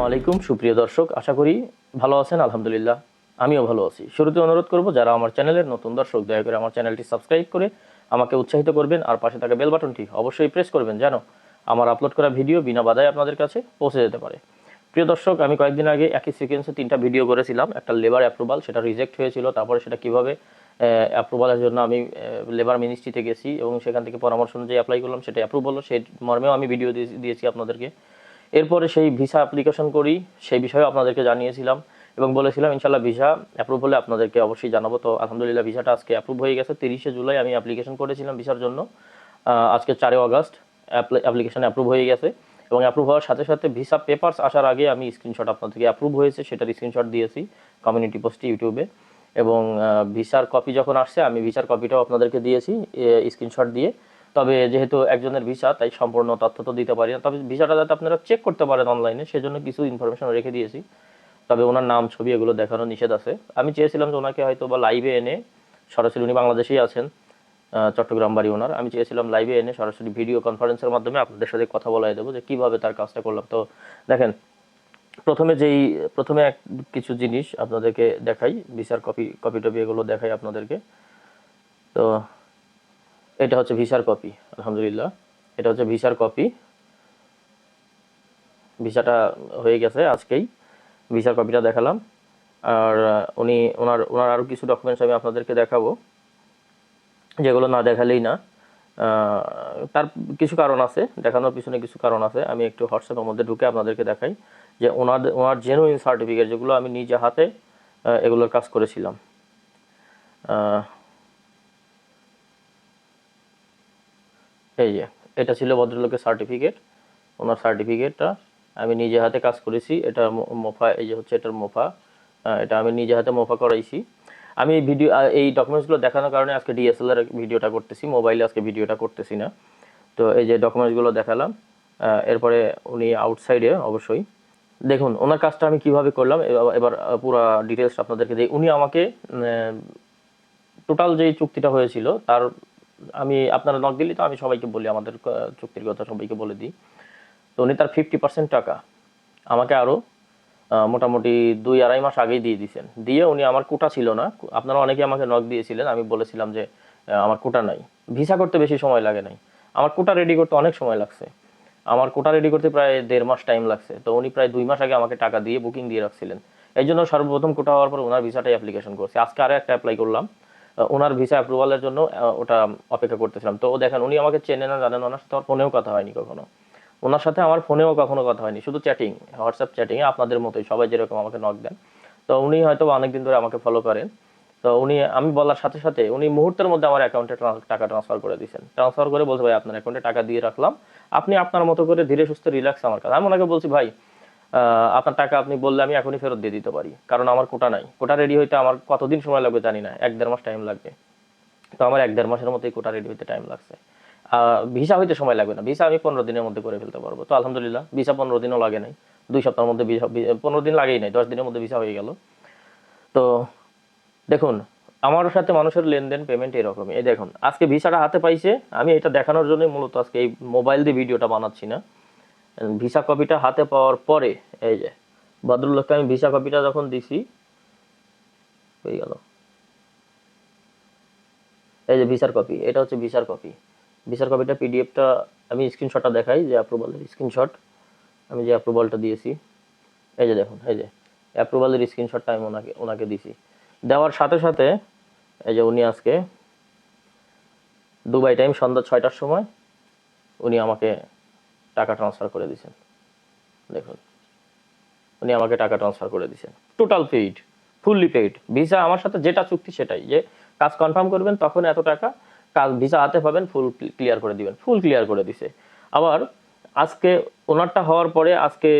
আসসালামু আলাইকুম, সুপ্রিয় দর্শক, আশা করি ভালো আছেন, আলহামদুলিল্লাহ। আমিও ভালো আছি। শুরুতে অনুরোধ করব, যারা আমার চ্যানেলের নতুন দর্শক, দয়া করে আমার চ্যানেলটি সাবস্ক্রাইব করে আমাকে উৎসাহিত করবেন আর পাশে থাকা বেল বাটনটি অবশ্যই প্রেস করবেন যেন আমার আপলোড করা ভিডিও বিনা বাধায় আপনাদের কাছে পৌঁছে যেতে পারে। প্রিয় দর্শক, আমি কয়েকদিন আগে একই সিকোয়েন্সে তিনটা ভিডিও করেছিলাম। একটা লেবার অ্যাপ্রুভাল সেটা রিজেক্ট হয়েছিল। তারপরে সেটা কীভাবে অ্যাপ্রুভালের জন্য আমি লেবার মিনিস্ট্রিতে গেছি এবং সেখান থেকে পরামর্শ অনুযায়ী অ্যাপ্লাই করলাম, সেটা অ্যাপ্রুভ হলো। সেই মর্মেও আমি ভিডিও দিয়েছি আপনাদেরকে। এরপরে সেই ভিসা অ্যাপ্লিকেশন করি, সেই বিষয়েও আপনাদেরকে জানিয়েছিলাম এবং বলেছিলাম ইনশাল্লাহ ভিসা অ্যাপ্রুভ হলে আপনাদেরকে অবশ্যই জানাব। তো আলহামদুলিল্লাহ ভিসাটা আজকে অ্যাপ্রুভ হয়ে গেছে। তিরিশে জুলাই আমি অ্যাপ্লিকেশন করেছিলাম ভিসার জন্য। আজকে চারই আগস্ট অ্যাপ্লিকেশন অ্যাপ্রুভ হয়ে গেছে এবং অ্যাপ্রুভ হওয়ার সাথে সাথে ভিসা পেপারস আসার আগে আমি স্ক্রিনশট আপনাদেরকে অ্যাপ্রুভ হয়েছে, সেটার স্ক্রিনশট দিয়েছি কমিউনিটি পোস্টে ইউটিউবে এবং ভিসার কপি যখন আসছে, আমি ভিসার কপিটাও আপনাদেরকে দিয়েছি স্ক্রিনশট দিয়ে। তবে যেহেতু একজনের ভিসা, তাই সম্পূর্ণ তথ্য তো দিতে পারি না। তবে ভিসাটা যাতে আপনারা চেক করতে পারেন অনলাইনে সেজন্য কিছু ইনফরমেশন রেখে দিয়েছি। তবে ওনার নাম, ছবি এগুলো দেখানো নিষেধ আছে। আমি চেয়েছিলাম যে ওনাকে হয়তো বা লাইভে এনে সরাসরি উনি বাংলাদেশেই আছেন চট্টগ্রাম বাড়ি ওনার। আমি চেয়েছিলাম লাইভে এনে সরাসরি ভিডিও কনফারেন্সের মাধ্যমে আপনাদের সাথে কথা বলাই দেবো, যে কীভাবে তার কাজটা করলাম। তো দেখেন, প্রথমে যেই, প্রথমে এক কিছু জিনিস আপনাদেরকে দেখাই ভিসার কপি কপি টপি এগুলো দেখাই আপনাদেরকে। তো এটা হচ্ছে ভিসার কপি, আলহামদুলিল্লাহ। এটা হচ্ছে ভিসার কপি। ভিসাটা হয়ে গেছে আজকেই। ভিসার কপিটা দেখালাম। আর উনি ওনার ওনার আরও কিছু ডকুমেন্টস আমি আপনাদেরকে দেখাবো, যেগুলো না দেখালেই না। তার কিছু কারণ আছে, দেখানোর পিছনে কিছু কারণ আছে। আমি একটু হোয়াটসঅ্যাপের মধ্যে ঢুকে আপনাদেরকে দেখাই যে ওনার ওনার জেনুইন সার্টিফিকেট যেগুলো আমি নিজে হাতে এগুলোর কাজ করেছিলাম। এই যে, এটা ছিল ভদ্রলোকের সার্টিফিকেট ওনার সার্টিফিকেটটা আমি নিজে হাতে কাজ করেছি। এটা মোফা, এই যে হচ্ছে এটার মোফা। এটা আমি নিজে হাতে মোফা করাইছি। আমি ভিডিও এই ডকুমেন্টসগুলো দেখানোর কারণে আজকে ডিএসএলআর ভিডিওটা করতেছি। মোবাইলে আজকে ভিডিওটা করতেছি না। তো এই যে ডকুমেন্টসগুলো দেখালাম এরপরে উনি আউটসাইডে অবশ্যই। দেখুন, ওনার কাজটা আমি কীভাবে করলাম এবার- পুরো ডিটেলস আপনাদেরকে দিই। উনি আমাকে টোটাল যে চুক্তিটা হয়েছিল, তার আমি আপনারা নক দিলে তো আমি সবাইকে বলি, আমাদের চুক্তির কথা সবাইকে বলে দিই। তো উনি তার ফিফটি পার্সেন্ট টাকা আমাকে আরও মোটামুটি দুই আড়াই মাস আগেই দিয়ে দিয়েছেন। দিয়ে উনি আমার কোটা ছিল না। আপনারা অনেকে আমাকে নক দিয়েছিলেন। আমি বলেছিলাম যে আমার কোটা নাই। ভিসা করতে বেশি সময় লাগে নাই। আমার কোটা রেডি করতে অনেক সময় লাগছে। আমার কোটা রেডি করতে প্রায় দেড় মাস টাইম লাগছে। তো উনি প্রায় দুই মাস আগে আমাকে টাকা দিয়ে বুকিং দিয়ে রাখছিলেন। এই জন্য সর্বপ্রথম কোটা হওয়ার পর ওনার ভিসাটাই অ্যাপ্লিকেশন করছে। আজকে আরও একটা অ্যাপ্লাই করলাম। ওনার ভিসা অ্যাপ্রুভালের জন্য ওটা অপেক্ষা করতেছিলাম। তো দেখেন, উনি আমাকে চেনে না জানেন, ওনার সাথে আমার ফোনেও কথা হয়নি কখনো। ওনার সাথে আমার ফোনেও কখনো কথা হয়নি, শুধু চ্যাটিং হোয়াটসঅ্যাপ চ্যাটিংয়ে আপনাদের মতোই, সবাই যেরকম আমাকে নক দেন। তো উনি হয়তো অনেকদিন ধরে আমাকে ফলো করেন। তো উনি, আমি বলার সাথে সাথে উনি মুহূর্তের মধ্যে আমার অ্যাকাউন্টে টাকা ট্রান্সফার করে দিয়েছেন। ট্রান্সফার করে বলছে, ভাই, আপনার অ্যাকাউন্টে টাকা দিয়ে রাখলাম। আপনি আপনার মতো করে ধীরে সুস্থ রিল্যাক্স আমার কাছে। আমি ওনাকে বলছি, ভাই আপনার টাকা আপনি বললে আমি এখনই ফেরত দিয়ে দিতে পারি। কারণ আমার কোটা নাই। কোটা রেডি হইতে আমার কতদিন সময় লাগবে জানি না। এক দেড় মাস টাইম লাগবে। তো আমার এক দেড় মাসের মধ্যেই কোটা রেডি হইতে টাইম লাগছে। ভিসা হইতে সময় লাগবে না। ভিসা আমি পনেরো দিনের মধ্যে করে ফেলতে পারব। তো আলহামদুলিল্লাহ ভিসা পনেরো দিনও লাগে নাই। দুই সপ্তাহের মধ্যে ভিসা পনেরো দিন লাগেই নাই। দশ দিনের মধ্যে ভিসা হয়ে গেল। তো দেখুন, আমার সাথে মানুষের লেনদেন পেমেন্ট এরকমই। এই দেখুন, আজকে ভিসাটা হাতে পাইছে। আমি এটা দেখানোর জন্যই মূলত আজকে এই মোবাইল দিয়ে ভিডিওটা বানাচ্ছি না। ভিসা কপিটা হাতে পাওয়ার পরে, এই যে, ভদ্রলোককে আমি ভিসা কপিটা যখন দিছি, হয়ে গেল। এই যে ভিসার কপি, এটা হচ্ছে ভিসার কপি। ভিসার কপিটা পিডিএফটা আমি স্ক্রিনশটটা দেখাই, যে অ্যাপ্রুভালের স্ক্রিনশট আমি যে অ্যাপ্রুভালটা দিয়েছি। এই যে দেখুন, এই যে অ্যাপ্রুভালের স্ক্রিনশটটা আমি ওনাকে ওনাকে দিছি। দেওয়ার সাথে সাথে, এই যে উনি আজকে দুবাই টাইম সন্ধ্যা ছয়টার সময়, উনি আমাকে টাকা ট্রান্সফার করে দিয়েছেন দেখুন, উনি আমাকে টাকা ট্রান্সফার করে দিয়েছেন total paid fully paid visa আমার সাথে যেটা চুক্তি সেটাই, যে কাজ কনফার্ম করবেন তখন এত টাকা কাজ ভিসা হাতে পাবেন ফুল ক্লিয়ার করে দিবেন ফুল ক্লিয়ার করে দিছে। আবার আজকে ওনারটা হওয়ার পরে আজকে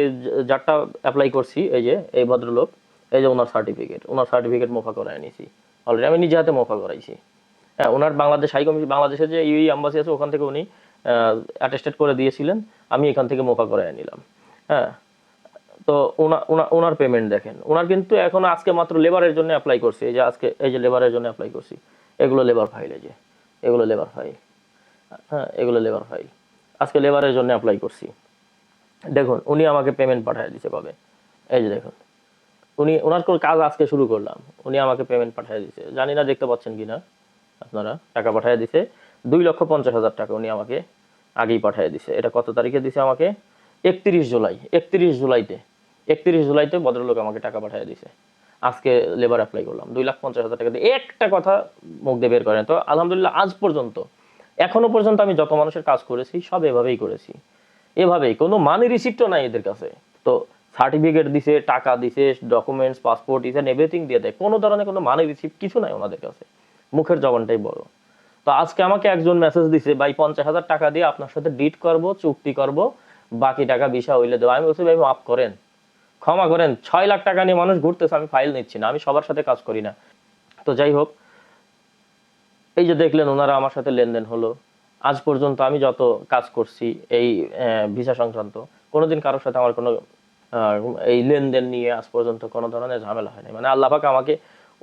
যারটা অ্যাপ্লাই করছি, এই যে, এই ভদ্রলোক, এই যে ওনার সার্টিফিকেট ওনার সার্টিফিকেট মোফা করায় নিয়েছি। অলরেডি আমি নিজে হাতে মোফা করাইছি। হ্যাঁ ওনার বাংলাদেশ হাই কমিশন বাংলাদেশের যে ইউই আম্বাসি আছে, ওখান থেকে উনি অ্যাটেস্টেড করে দিয়েছিলেন, আমি এখান থেকে মোফা করায় নিলাম হ্যাঁ? তো ওনা- ওনা- ওনার পেমেন্ট দেখেন। ওনার কিন্তু এখন আজকে মাত্র লেবারের জন্য অ্যাপ্লাই করছি, এই যে আজকে, এই যে লেবারের জন্য অ্যাপ্লাই করছি। এগুলো লেবার ফাইল এই যে, এগুলো লেবার ফাইল হ্যাঁ এগুলো লেবার ফাইল আজকে লেবারের জন্য অ্যাপ্লাই করছি। দেখুন, উনি আমাকে পেমেন্ট পাঠিয়ে দিছে কবে? এই যে দেখুন। উনি, ওনার কোনো কাজ আজকে শুরু করলাম। উনি আমাকে পেমেন্ট পাঠিয়ে দিছে জানি না দেখতে পাচ্ছেন কিনা আপনারা। টাকা পাঠিয়ে দিছে দুই লক্ষ পঞ্চাশ হাজার টাকা উনি আমাকে আগেই পাঠিয়ে দিছে। এটা কত তারিখে দিছে আমাকে? একত্রিশ জুলাই। একত্রিশ জুলাইতে। একত্রিশ জুলাইতে ভদ্রলোক আমাকে টাকা পাঠিয়ে দিছে। আজকে লেবার অ্যাপ্লাই করলাম। দুই লাখ পঞ্চাশ হাজার টাকা দিয়ে একটা কথা মুখ দিয়ে বের করেন তো, আলহামদুলিল্লাহ আজ পর্যন্ত, এখনও পর্যন্ত আমি যত মানুষের কাজ করেছি, সব এভাবেই করেছি। এভাবেই, কোনো মানি রিসিপ্টও নাই এদের কাছে। তো সার্টিফিকেট দিছে, টাকা দিছে ডকুমেন্টস পাসপোর্ট ইস এভরিথিং দিয়ে দেয়। কোনো ধরনের কোনো মানি রিসিপ্ট কিছু নাই ওনাদের কাছে। মুখের জবানটাই বড়। তো আজকে আমাকে একজন মেসেজ দিছে, ভাই, পঞ্চাশ হাজার টাকা দিয়ে আপনার সাথে ডিট করব, চুক্তি করব, বাকি টাকা বিষয় হইলে দেবো। আমি বলছি, ভাই, মাফ করেন, ক্ষমা করেন, ছয় লাখ টাকা নিয়ে মানুষ ঘুরতেছে, আমি ফাইল নিচ্ছি না, আমি সবার সাথে কাজ করি না। তো যাই হোক, এই যে দেখলেন ওনারা আমার সাথে লেনদেন হলো। আজ পর্যন্ত আমি যত কাজ করছি এই ভিসা সংক্রান্ত, কোনোদিন কারোর সাথে আমার কোনো এই লেনদেন নিয়ে আজ পর্যন্ত কোনো ধরনের ঝামেলা হয়নি। মানে আল্লাহ পাক আমাকে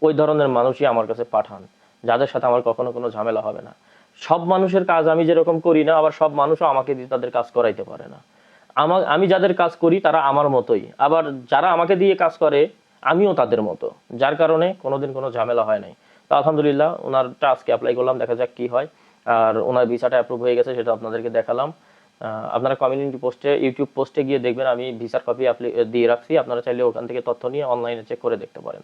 ওই ধরনের মানুষই আমার কাছে পাঠান। যাদের সাথে আমার কখনো কোনো ঝামেলা হবে না। সব মানুষের কাজ আমি যেরকম করি না, আবার সব মানুষও আমাকে দিয়ে তাদের কাজ করাইতে পারে না। আমার আমি যাদের কাজ করি তারা আমার মতোই। আবার যারা আমাকে দিয়ে কাজ করে, আমিও তাদের মতো। যার কারণে কোনোদিন কোনো ঝামেলা হয় নাই। তো আলহামদুলিল্লাহ ওনার আজকে অ্যাপ্লাই করলাম, দেখা যাক কি হয়। আর ওনার ভিসাটা অ্যাপ্রুভ হয়ে গেছে, সেটা আপনাদেরকে দেখালাম। আপনারা কমিউনিটি পোস্টে ইউটিউব পোস্টে গিয়ে দেখবেন, আমি ভিসার কপি দিয়ে রাখছি। আপনারা চাইলে ওখান থেকে তথ্য নিয়ে অনলাইনে চেক করে দেখতে পারেন।